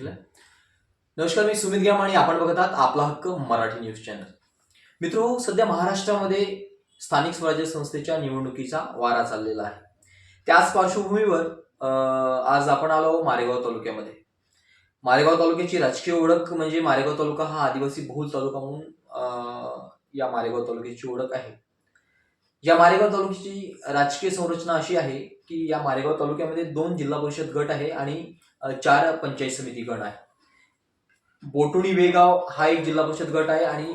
नमस्कार मी सुमित ग्याम आणि आपण बघत आहात आपला हक्क मराठी न्यूज चॅनल मित्रो सध्या महाराष्ट्रामध्ये स्थानिक स्वराज्य संस्थेच्या निवडणुकीचा वारा चाललेला आहे. त्याच पार्श्वभूमीवर आज आपण आलो मारेगाव तालुक्यामध्ये. मारेगाव तालुक्याची राजकीय ओळख म्हणजे मारेगाव तालुका हा आदिवासी बहुल तालुका म्हणून या मारेगाव तालुक्याची ओळख आहे. या मारेगाव तालुक्याची राजकीय संरचना अशी आहे की या मारेगाव तालुक्यामध्ये दोन जिल्हा परिषद गट आहे आणि चार पंचायत समिती गट आहे. बोटुणी वेगाव हा एक जिल्हा परिषद गट आहे आणि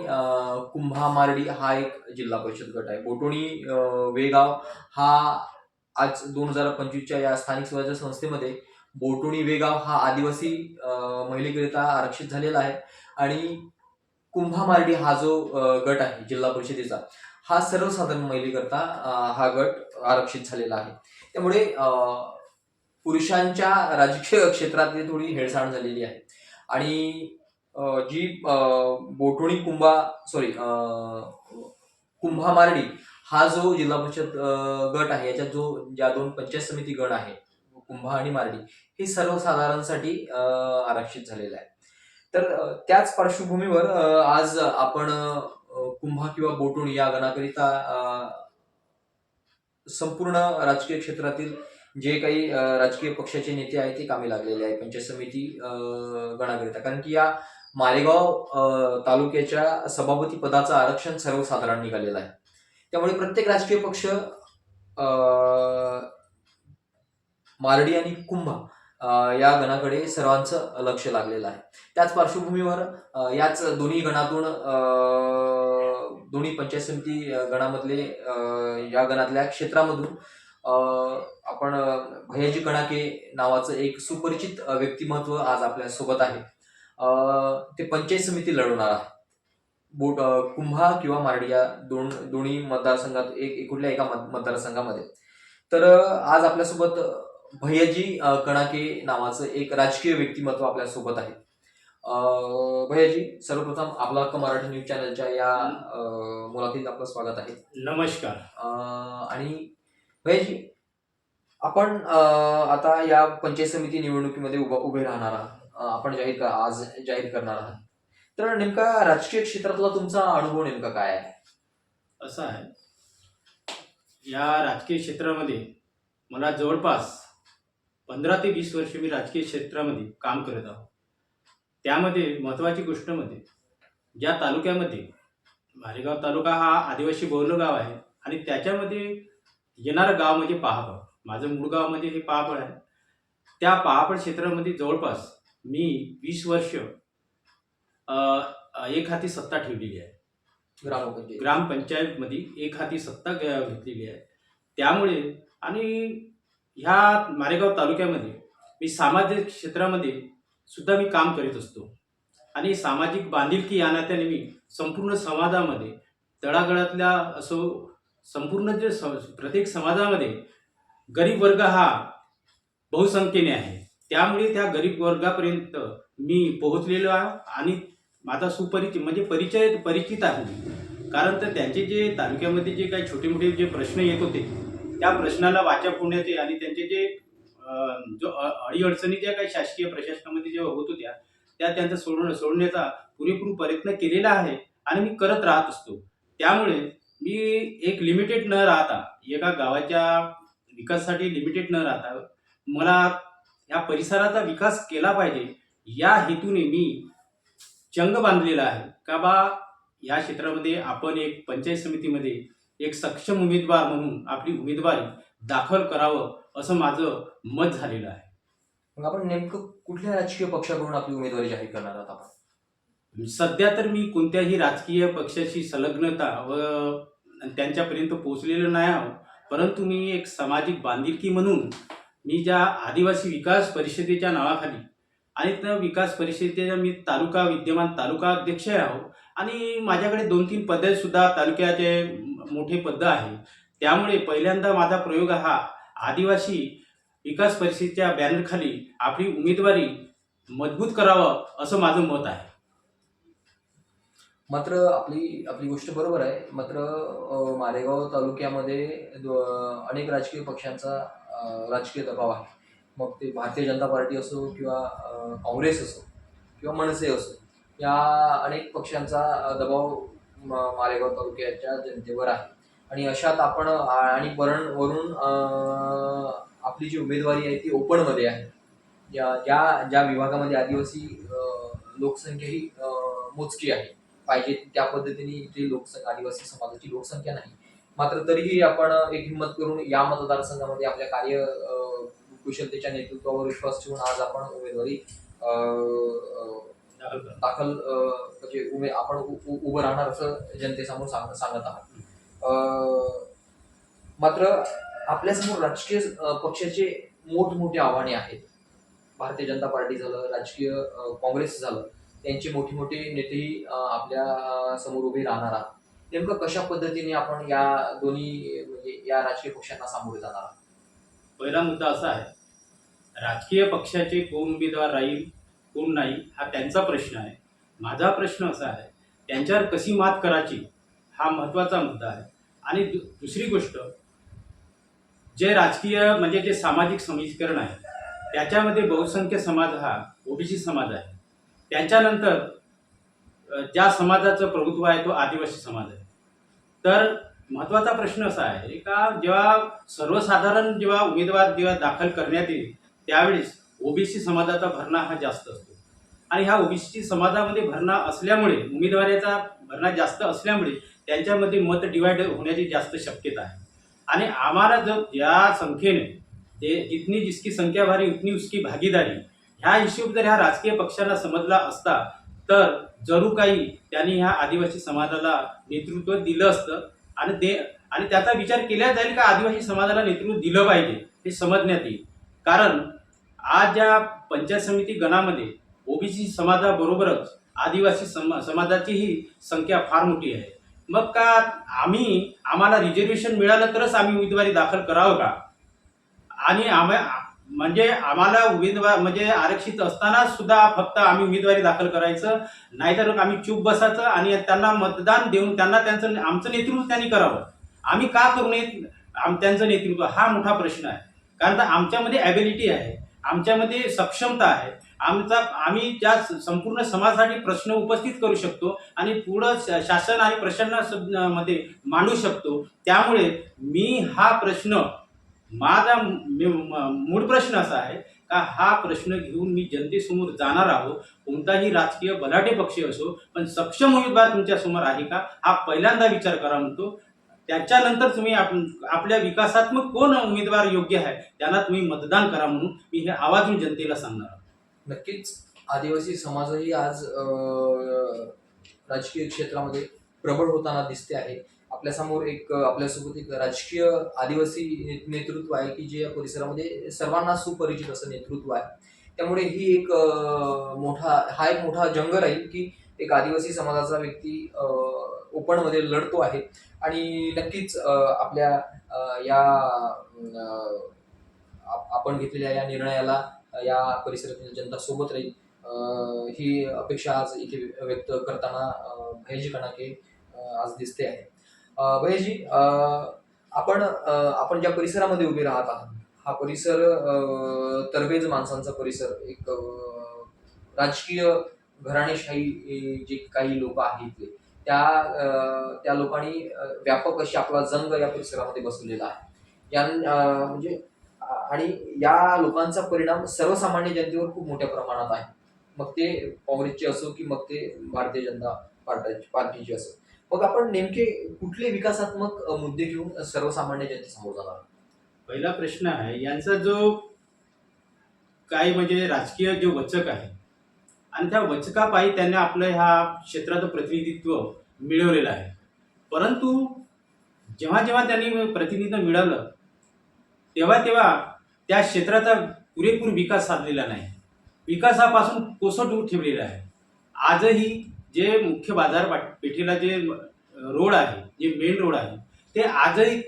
कुंभा मारडी हा एक जिल्हा परिषद गट आहे. बोटुणी वेगाव हा आज दोन हजार पंचवीसच्या या स्थानिक स्वराज्य संस्थेमध्ये बोटुणी वेगाव हा आदिवासी महिलेकरिता आरक्षित झालेला आहे आणि कुंभा मारडी हा जो गट आहे जिल्हा परिषदेचा हा सर्वसाधारण महिलेकरता हा गट आरक्षित झालेला आहे. त्यामुळे पुरुषांच्या राजकीय क्षेत्रातली थोडी हेळसांड झालेली आहे. आणि जी बोटोणी कुंभा सॉरी कुंभा मारडी हा जो जिल्हा परिषद गट आहे याच्यात जो ज्या दोन पंचायत समिती गण आहे कुंभा आणि मार्डी हे सर्वसाधारणसाठी आरक्षित झालेलं आहे. तर त्याच पार्श्वभूमीवर आज आपण कुंभा किंवा बोटोणी या गणाकरिता संपूर्ण राजकीय क्षेत्रातील जे काही राजकीय पक्षाचे नेते आहेत ते कामी लागलेले आहे पंचायत समिती गणाकरिता कारण की या मालेगाव तालुक्याच्या सभापती पदाचं आरक्षण सर्वसाधारण निघालेलं आहे. त्यामुळे प्रत्येक राजकीय पक्ष मारडी आणि कुंभा या गणाकडे सर्वांचं लक्ष लागलेलं आहे. त्याच पार्श्वभूमीवर याच दोन्ही गणातून दोन्ही पंचायत समिती गणामधले या गणातल्या क्षेत्रामधून आपण भैयाजी कणाके नावाचं एक सुपरिचित व्यक्तिमत्व आज आपल्यासोबत आहे ते पंचायत समिती लढवणार आहे. बोट कुंभा किंवा मार्डी या दोन दोन्ही मतदारसंघात एक एक- कुठल्या एका मत- मतदारसंघामध्ये. तर आज आपल्यासोबत भैयाजी कणाके नावाचं एक राजकीय व्यक्तिमत्व आपल्यासोबत आहे. भैयाजी सर्वप्रथम आपला हक्क मराठी न्यूज चॅनलच्या या मुलाखतीत आपलं स्वागत आहे. नमस्कार. आणि भैयाजी आपण आता या पंचायत समिती निवडणुकीमध्ये उभा उभे राहणार आहात. आपण जाहीर का आज जाहीर करणार आहात. तर नेमका राजकीय क्षेत्रातला तुमचा अनुभव नेमका काय आहे? असं आहे. या राजकीय क्षेत्रामध्ये मला जवळपास पंधरा ते वीस वर्ष मी राजकीय क्षेत्रामध्ये काम करत आहोत त्यामध्ये महत्त्वाची गोष्ट म्हणजे ज्या तालुक्यामध्ये मालेगाव तालुका हा आदिवासी बहुल गाव आहे आणि त्याच्यामध्ये येणारं गाव म्हणजे पहापळ माझं मूळ गाव म्हणजे हे पहापळ आहे. त्या पहापळ क्षेत्रामध्ये जवळपास मी वीस वर्ष एक हाती सत्ता ठेवलेली आहे. ग्रामपंचायत. ग्रामपंचायतमध्ये एक हाती सत्ता घेतलेली आहे. त्यामुळे आणि ह्या मारेगाव तालुक्यामध्ये मी सामाजिक क्षेत्रामध्ये सुद्धा मी काम करीत असतो. आणि सामाजिक बांधिलकी या नात्याने मी संपूर्ण समाजामध्ये तळागळातल्या असो संपूर्ण जे प्रत्येक समाजामध्ये गरीब वर्ग हा बहुसंख्येने आहे. त्यामुळे त्या गरीब वर्गापर्यंत मी पोहोचलेलो आहे आणि माझा सुपरिचित म्हणजे परिचय परिचित आहे. कारण तर त्यांचे जे तालुक्यामध्ये जे काही छोटे मोठे जे प्रश्न येत होते त्या प्रश्नाला वाचा फोडण्याचे आणि त्यांचे जे जो अ- अडीअडचणी ज्या काही शासकीय प्रशासनामध्ये जेव्हा होत होत्या त्या त्यांचा सोड सोडण्याचा पुरेपूर प्रयत्न केलेला आहे आणि मी करत राहत असतो. त्यामुळे मी एक लिमिटेड न राहता एका गावाच्या विकासासाठी लिमिटेड न राहता मला या परिसराचा विकास केला पाहिजे या हेतूने मी चंग बांधलेला आहे. का बा या क्षेत्रामध्ये आपण एक पंचायत समितीमध्ये एक सक्षम उमेदवार म्हणून आपली उमेदवारी दाखल करावं असं माझं मत झालेलं आहे. मग आपण नेमकं कुठल्या राजकीय पक्षाकडून आपली उमेदवारी जाहीर करणार आहात आपण? सध्या तर मी कोणत्याही राजकीय पक्षाची संलग्नता व त्यांच्यापर्यंत पोहोचलेलो नाही आहो परंतु मी एक सामाजिक बांधिलकी म्हणून मी ज्या आदिवासी विकास परिषदेच्या नावाखाली आणि त्या विकास परिषदेच्या मी तालुका विद्यमान तालुका अध्यक्ष आहो आणि माझ्याकडे दोन तीन पदेसुद्धा तालुक्याचे मोठे पद आहे त्यामुळे पहिल्यांदा माझा प्रयोग हा आदिवासी विकास परिषदेच्या बॅनरखाली आपली उमेदवारी मजबूत करावं असं माझं मत आहे. मात्र आपली आपली गोष्ट बरोबर आहे. मात्र मालेगाव तालुक्यामध्ये अनेक राजकीय पक्षांचा राजकीय दबाव आहे. मग ते भारतीय जनता पार्टी असो किंवा काँग्रेस असो किंवा मनसे असो या अनेक पक्षांचा दबाव मालेगाव तालुक्याच्या जनतेवर आहे. आणि अशात आपण आणि वरण वरून आपली जी उमेदवारी आहे ती ओपनमध्ये आहे. या ज्या ज्या विभागामध्ये आदिवासी लोकसंख्या ही मोजकी आहे. पाहिजे त्या पद्धतीने इथे लोकसंख्या आदिवासी समाजाची लोकसंख्या नाही. मात्र तरीही आपण एक हिंमत करून या मतदारसंघामध्ये आपल्या कार्य कुशलतेच्या नेतृत्वावर विश्वास ठेवून आज आपण उमेदवारी दाखल म्हणजे उमे आपण उभं राहणार असं जनतेसमोर सांग सांगत आहात. मात्र आपल्यासमोर राजकीय पक्षाचे मोठमोठे आव्हाने आहेत. भारतीय जनता पार्टी झालं राजकीय काँग्रेस झालं. त्यांचे मोठे मोठे नेतेही आपल्यासमोर उभे राहणार आहात. नेमकं कशा पद्धतीने आपण या दोन्ही म्हणजे या राजकीय पक्षांना सामोरे जाणार आहात? पहिला मुद्दा असा आहे राजकीय पक्षाचे कोण उमेदवार राहील कोण नाही हा त्यांचा प्रश्न आहे. माझा प्रश्न असा आहे त्यांच्यावर कशी मात करायची हा महत्त्वाचा मुद्दा आहे. आणि दु- दुसरी गोष्ट जे राजकीय म्हणजे जे सामाजिक समीकरण आहे त्याच्यामध्ये बहुसंख्य समाज हा ओबीसी समाज आहे. त्यांच्यानंतर ज्या समाजाचं प्रभुत्व आहे तो आदिवासी समाज आहे. तर महत्त्वाचा प्रश्न असा आहे का जेव्हा सर्वसाधारण जेव्हा उमेदवार जेव्हा दाखल करण्यात येईल त्यावेळेस ओबीसी समाजाचा भरणा हा जास्त असतो. आणि ह्या ओबीसी समाजामध्ये भरणा असल्यामुळे उमेदवाराचा भरणा जास्त असल्यामुळे त्यांच्यामध्ये मत डिवाइड होण्याची जास्त शक्यता आहे. आणि आम्हाला जर या संख्येने जे जितनी जिसकी संख्या भारी उतनी उसकी भागीदारी ह्या हिशोब जर ह्या राजकीय पक्षांना समजला असता तर जरूर काही त्यांनी ह्या आदिवासी समाजाला नेतृत्व दिलं असतं. आणि ते आणि त्याचा विचार केला जाईल का आदिवासी समाजाला नेतृत्व दिलं पाहिजे हे समजण्यात येईल. कारण आज ज्या पंचायत समिती गणामध्ये ओबीसी समाजाबरोबरच आदिवासी समा समाजाचीही संख्या फार मोठी आहे. मग का आम्ही आम्हाला रिझर्वेशन मिळालं तरच आम्ही उमेदवारी दाखल करावं का? आणि आम्हा म्हणजे आम्हाला उमेदवार म्हणजे आरक्षित असताना सुद्धा फक्त आम्ही उमेदवारी दाखल करायचं नाहीतर आम्ही चूप बसायचं आणि त्यांना मतदान देऊन त्यांना त्यांचं आमचं नेतृत्व त्यांनी करावं. आम्ही का करू नये? आम त्यांचं नेतृत्व हा मोठा प्रश्न आहे. कारण तर आमच्यामध्ये ॲबिलिटी आहे. आमच्यामध्ये सक्षमता आहे. आमचा आम्ही त्या संपूर्ण समाजासाठी प्रश्न उपस्थित करू शकतो आणि पुढं शासन आणि प्रशासनामध्ये मांडू शकतो. त्यामुळे मी हा प्रश्न माझा म- मूळ प्रश्न असा आहे का हा प्रश्न घेऊन मी जनतेसमोर जाणार आहोत कोणताही राजकीय बलाटे पक्ष असो पण सक्षम उमेदवार तुमच्यासमोर आहे का? हा पहिल्यांदा विचार करा म्हणतो. त्याच्यानंतर तुम्ही आप आपल्या विकासात्मक कोण उमेदवार योग्य आहे त्यांना तुम्ही मतदान करा म्हणून मी हे आवाजून जनतेला सांगणार आहोत. नक्कीच. आदिवासी समाजही आज राजकीय क्षेत्रामध्ये प्रबळ होताना दिसते आहे. आपल्यासमोर एक आपल्यासोबत एक राजकीय आदिवासी ने- नेतृत्व आहे की जे या परिसरामध्ये सर्वांना सुपरिचित असं नेतृत्व आहे. त्यामुळे ही एक मोठा हा एक मोठा जंग राहील की एक आदिवासी समाजाचा व्यक्ती ओपनमध्ये लढतो आहे. आणि नक्कीच आपल्या या आप- आपण घेतलेल्या या निर्णयाला या परिसरातील जनता सोबत राहील. ही अपेक्षा आज इथे व्यक्त करताना अं, कणाके आज दिसते आहे. भैयाजी आपण आपण ज्या परिसरामध्ये उभे राहत आहात हा परिसर तरबेज माणसांचा परिसर एक राजकीय घराणेशाही जे काही लोक आहेत त्या त्या लोकांनी व्यापक अशी आपला जंग या परिसरामध्ये बसवलेला आहे. या म्हणजे आ- आणि या लोकांचा परिणाम सर्वसामान्य जनतेवर खूप मोठ्या प्रमाणात आहे. मग ते काँग्रेसचे असो की मग ते भारतीय जनता पार्टी पार्टीचे असो. मग आपण नेमके कुठले विकासात्मक मुद्दे घेऊन सर्वसामान्य जनतेसमोर जाणार पहिला प्रश्न आहे यांचा जो काही म्हणजे राजकीय जो वचक आहे आणि त्या वचकापायी त्यांनी आपलं ह्या क्षेत्राचं प्रतिनिधित्व मिळवलेलं आहे. परंतु जेव्हा जेव्हा त्यांनी प्रतिनिधित्व मिळवलं तेव्हा तेव्हा त्या क्षेत्राचा पुरेपूर विकास साधलेला नाही. विकासापासून कोसट ठेवलेला आहे. आजही जे मुख्य बाजारपेठेला पेठेला जे रोड आहे जे मेन रोड आहे ते आजही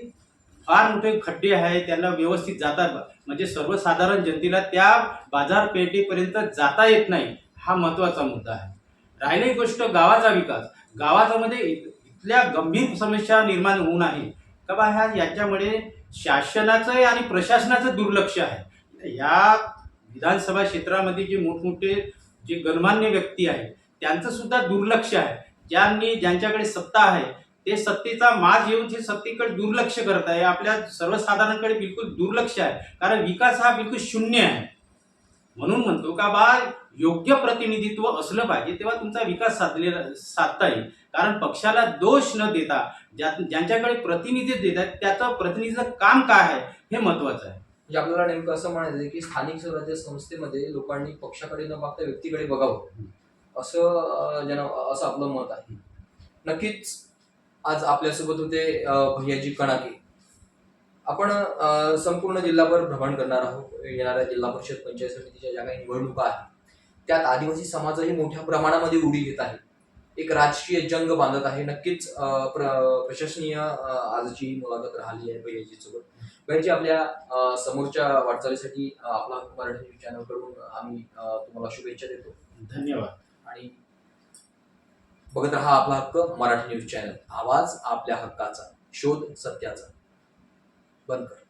फार मोठे खड्डे आहे त्यांना व्यवस्थित जातात. म्हणजे सर्वसाधारण जनतेला त्या बाजारपेठेपर्यंत जाता येत नाही हा महत्त्वाचा मुद्दा आहे. राहिली गोष्ट गावाचा विकास. गावाचामध्ये इथल्या गंभीर समस्या निर्माण होऊन आहे. का बा ह्या याच्यामुळे शासनाचं आणि प्रशासनाचं दुर्लक्ष आहे. या विधानसभा क्षेत्रामध्ये जे मोठमोठे जे गणमान्य व्यक्ती आहेत त्यांचं सुद्धा दुर्लक्ष आहे. ज्यांनी ज्यांच्याकडे सत्ता आहे ते सत्तेचा माज येऊन ते सत्तेकडे दुर्लक्ष करत आहे. आपल्या सर्वसाधारणकडे बिलकुल दुर्लक्ष आहे. कारण विकास हा बिलकुल शून्य आहे. म्हणून म्हणतो का बा योग्य प्रतिनिधित्व असलं पाहिजे तेव्हा तुमचा विकास साधलेला साधता येईल. कारण पक्षाला दोष न देता ज्या ज्यांच्याकडे प्रतिनिधी देतात त्याचं प्रतिनिधीचं काम काय आहे हे महत्वाचं आहे. म्हणजे आपल्याला नेमकं असं म्हणायचं आहे की स्थानिक स्वराज्य संस्थेमध्ये लोकांनी पक्षाकडे न बघता व्यक्तीकडे बघावं. असं अं, असं आपलं मत आहे. नक्कीच आज आपल्यासोबत होते भैयाजी कणाके. आपण संपूर्ण जिल्हाभर भ्रमण करणार आहोत. येणाऱ्या जिल्हा परिषद पंचायत समितीच्या ज्या काही निवडणुका आहेत त्यात आदिवासी समाजही मोठ्या प्रमाणामध्ये उडी घेत आहे. एक राजकीय जंग बांधत आहे. नक्कीच प्र- प्रशासनीय आजची मुलाखत राहिली आहे भैयाजीसोबत. भैयाजी आपल्या समोरच्या वाटचालीसाठी आपला मराठी न्यूज चॅनल आम्ही तुम्हाला शुभेच्छा देतो. धन्यवाद. आणि बघत रहा आपला हक्क मराठी न्यूज चॅनल आवाज आपल्या हक्काचा शोध सत्याचा. बंद कर.